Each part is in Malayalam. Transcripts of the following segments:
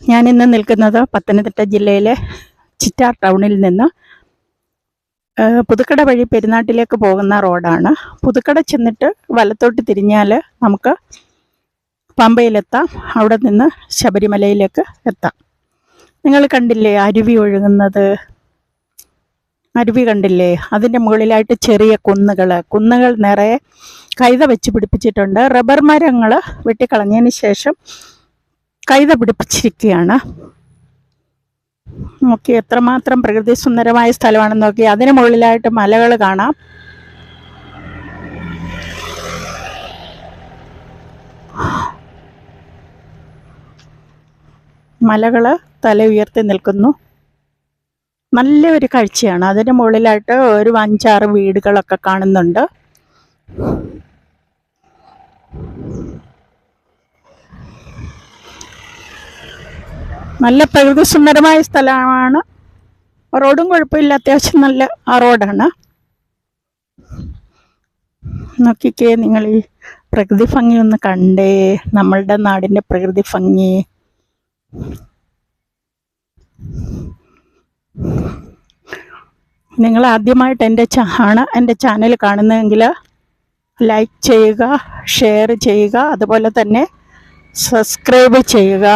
ഞാനിന്ന് നിൽക്കുന്നത് പത്തനംതിട്ട ജില്ലയിലെ ചിറ്റാർ ടൗണിൽ നിന്ന്. പുതുക്കട വഴി പെരുന്നാട്ടിലേക്ക് പോകുന്ന റോഡാണ്. പുതുക്കട ചെന്നിട്ട് വലത്തോട്ട് തിരിഞ്ഞാൽ നമുക്ക് പമ്പയിലെത്താം. അവിടെ നിന്ന് ശബരിമലയിലേക്ക് എത്താം. നിങ്ങൾ കണ്ടില്ലേ അരുവി ഒഴുകുന്നത്? അരുവി കണ്ടില്ലേ? അതിന്റെ മുകളിലായിട്ട് ചെറിയ കുന്നുകൾ കുന്നുകൾ നിറയെ കൈത വെച്ച് പിടിപ്പിച്ചിട്ടുണ്ട്. റബ്ബർ മരങ്ങൾ വെട്ടിക്കളഞ്ഞതിന് ശേഷം കൈത പിടിപ്പിച്ചിരിക്കുകയാണ്. നോക്കി എത്രമാത്രം പ്രകൃതി സുന്ദരമായ സ്ഥലമാണെന്ന് നോക്കി. അതിന് മുകളിലായിട്ട് മലകൾ കാണാം. മലകൾ തല ഉയർത്തി നിൽക്കുന്നു. നല്ല ഒരു കാഴ്ചയാണ്. അതിന് മുകളിലായിട്ട് ഒരു അഞ്ചാറ് വീടുകളൊക്കെ കാണുന്നുണ്ട്. നല്ല പ്രകൃതി സുന്ദരമായ സ്ഥലമാണ്. റോഡും കുഴപ്പമില്ല അത്യാവശ്യം നല്ല ആ റോഡാണ്. നോക്കിക്കേ നിങ്ങൾ ഈ പ്രകൃതി ഭംഗി ഒന്ന് കണ്ടേ നമ്മളുടെ നാടിന്റെ പ്രകൃതി ഭംഗി. നിങ്ങൾ ആദ്യമായിട്ട് എന്റെ ആണ് എന്റെ ചാനൽ കാണുന്നതെങ്കിൽ ലൈക്ക് ചെയ്യുക ഷെയർ ചെയ്യുക അതുപോലെ തന്നെ സബ്സ്ക്രൈബ് ചെയ്യുക.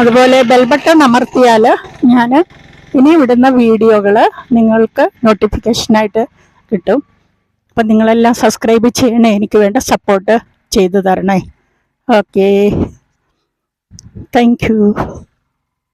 അതുപോലെ ബെൽബട്ടൺ അമർത്തിയാൽ ഞാൻ ഇനി വിടുന്ന വീഡിയോകൾ നിങ്ങൾക്ക് നോട്ടിഫിക്കേഷനായിട്ട് കിട്ടും. അപ്പം നിങ്ങളെല്ലാം സബ്സ്ക്രൈബ് ചെയ്യണേ. എനിക്ക് വേണ്ട സപ്പോർട്ട് ചെയ്തു തരണേ. Okay thank